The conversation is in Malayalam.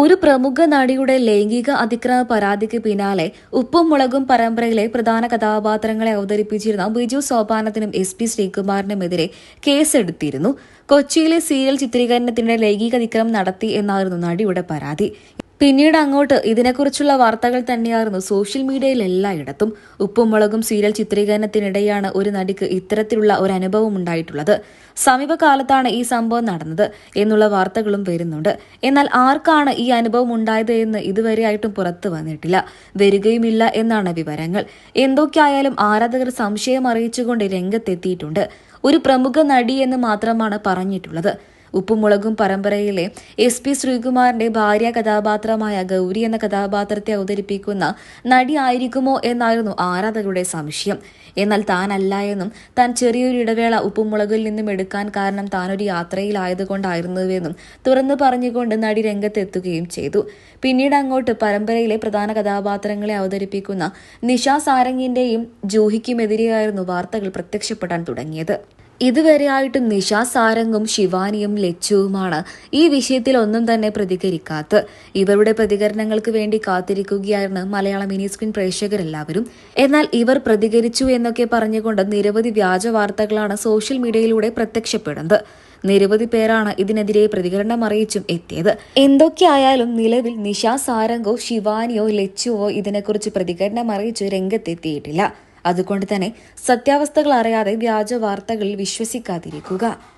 ഒരു പ്രമുഖ നടിയുടെ ലൈംഗിക അതിക്രമ പരാതിക്ക് പിന്നാലെ ഉപ്പും മുളകും പരമ്പരയിലെ പ്രധാന കഥാപാത്രങ്ങളെ അവതരിപ്പിച്ചിരുന്ന ബിജു സോപാനത്തിനും എസ് പി ശ്രീകുമാറിനുമെതിരെ കേസെടുത്തിരുന്നു. കൊച്ചിയിലെ സീരിയൽ ചിത്രീകരണത്തിനിടെ ലൈംഗിക അതിക്രമം നടത്തി എന്നായിരുന്നു നടിയുടെ പരാതി. പിന്നീട് അങ്ങോട്ട് ഇതിനെക്കുറിച്ചുള്ള വാർത്തകൾ തന്നെയായിരുന്നു. സോഷ്യൽ മീഡിയയിൽ എല്ലായിടത്തും ഉപ്പും മുളകും സീരിയൽ ചിത്രീകരണത്തിനിടെയാണ് ഒരു നടിക്ക് ഇത്തരത്തിലുള്ള ഒരു അനുഭവം ഉണ്ടായിട്ടുള്ളത്. സമീപകാലത്താണ് ഈ സംഭവം നടന്നത് എന്നുള്ള വാർത്തകളും വരുന്നുണ്ട്. എന്നാൽ ആർക്കാണ് ഈ അനുഭവം ഉണ്ടായത് എന്ന് ഇതുവരെയായിട്ടും പുറത്തു വന്നിട്ടില്ല. വരികയുമില്ല എന്നാണ് വിവരങ്ങൾ. എന്തൊക്കെയായാലും ആരാധകർ സംശയം അറിയിച്ചുകൊണ്ട് രംഗത്തെത്തിയിട്ടുണ്ട്. ഒരു പ്രമുഖ നടി എന്ന് മാത്രമാണ് പറഞ്ഞിട്ടുള്ളത്. ഉപ്പുമുളകും പരമ്പരയിലെ എസ് പി ശ്രീകുമാറിന്റെ ഭാര്യ കഥാപാത്രമായ ഗൗരി എന്ന കഥാപാത്രത്തെ അവതരിപ്പിക്കുന്ന നടി ആയിരിക്കുമോ എന്നായിരുന്നു ആരാധകരുടെ സംശയം. എന്നാൽ താനല്ല എന്നും താൻ ചെറിയൊരു ഇടവേള ഉപ്പുമുളകിൽ നിന്നും എടുക്കാൻ കാരണം താനൊരു യാത്രയിലായതുകൊണ്ടായിരുന്നുവെന്നും തുറന്നു പറഞ്ഞുകൊണ്ട് നടി രംഗത്തെത്തുകയും ചെയ്തു. പിന്നീട് അങ്ങോട്ട് പരമ്പരയിലെ പ്രധാന കഥാപാത്രങ്ങളെ അവതരിപ്പിക്കുന്ന നിഷ സാരംഗിന്റെയും ജൂഹിക്കുമെതിരെയായിരുന്നു വാർത്തകൾ പ്രത്യക്ഷപ്പെടാൻ തുടങ്ങിയത്. ഇതുവരെയായിട്ടും നിഷ സാരംഗും ശിവാനിയും ലച്ചുവുമാണ് ഈ വിഷയത്തിൽ ഒന്നും തന്നെ പ്രതികരിക്കാത്ത ഇവരുടെ പ്രതികരണങ്ങൾക്ക് വേണ്ടി കാത്തിരിക്കുകയായിരുന്നു മലയാള മിനി സ്ക്രീൻ പ്രേക്ഷകരെല്ലാവരും. എന്നാൽ ഇവർ പ്രതികരിച്ചു എന്നൊക്കെ പറഞ്ഞുകൊണ്ട് നിരവധി വ്യാജ വാർത്തകളാണ് സോഷ്യൽ മീഡിയയിലൂടെ പ്രത്യക്ഷപ്പെടുന്നത്. നിരവധി പേരാണ് ഇതിനെതിരെ പ്രതികരണം അറിയിച്ചും എത്തിയത്. എന്തൊക്കെയായാലും നിലവിൽ നിഷ സാരംഗോ ശിവാനിയോ ലച്ചുവോ ഇതിനെക്കുറിച്ച് പ്രതികരണം അറിയിച്ച് രംഗത്തെത്തിയിട്ടില്ല. അതുകൊണ്ട് തന്നെ സത്യാവസ്ഥകൾ അറിയാതെ വ്യാജ വാർത്തകളിൽ വിശ്വസിക്കാതിരിക്കുക.